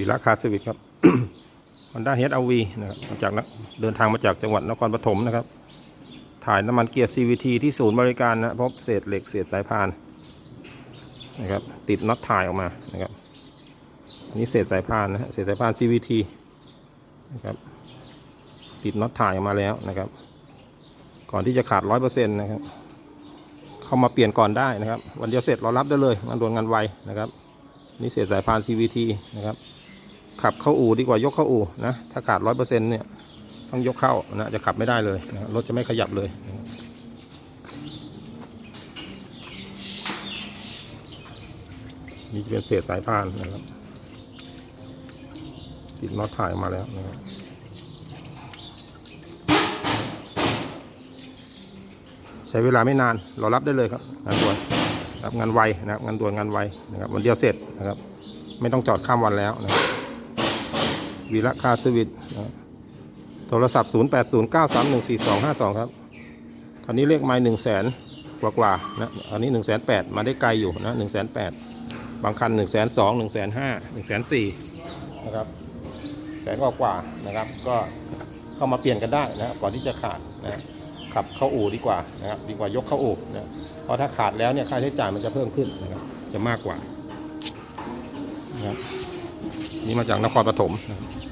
วีระคาสวิกครับ Honda h r v นะครับมาจากนะเดินทางมาจากจังหวัดนครปฐมนะครับ ถ่ายน้ำมันเกียร์ CVT ที่ศูนย์บริการนะพบเศษเหล็กเศษสายพานนะครับ ติดน็อตถ่ายออกมานะครับ อันนี้เศษสายพานนะฮะเศษสายพาน CVT นะครับ ติดน็อตถ่ายออกมาแล้วนะครับ ก่อนที่จะขาดร้อยเปอร์เซ็นต์นะครับ เข้ามาเปลี่ยนก่อนได้นะครับ วันเดียวเสร็จเรารับได้เลยงานด่วนงานไวนะครับ นี่เศษสายพาน CVT นะครับ ขับเข้าอู่ดีกว่ายกเข้าอู่นะถ้าขาดร้อยเปอร์เซ็นต์เนี่ยต้องยกเข้านะจะขับไม่ได้เลยนะรถจะไม่ขยับเลยนี่จะเป็นเศษสายพานนะครับติดน็อตถ่ายออกมาแล้วนะครับใช้เวลาไม่นานเรารับได้เลยครับงานด่วนรับงานไวนะครับงานด่วนงานไวนะครับวันเดียวเสร็จนะครับ ไม่ต้องจอดข้ามวันแล้วนะครับ วีระคาสวิตโทรศัพท์ 0809314252 ครับ คันนี้เลขไม้หนึ่งแสนกว่ากว่านะอันนี้1นึ่งแสนแปดมาได้ไกลอยู่นะหนึ่งแสนแปดบางคัน1นึ่งแสนสองหนึ่งแสนห้าหนึ่งแสนสี่นะครับแสนกว่ากว่านะครับ ก็เข้ามาเปลี่ยนกันได้นะก่อนที่จะขาดนะขับเข้าอู่ดีกว่านะครับดีกว่ายกเข้าอู่นะเพราะถ้าขาดแล้วเนี่ยค่าใช้จ่ายมันจะเพิ่มขึ้นนะครับจะมากกว่านะครับ นี่มาจากนครปฐมนะครับ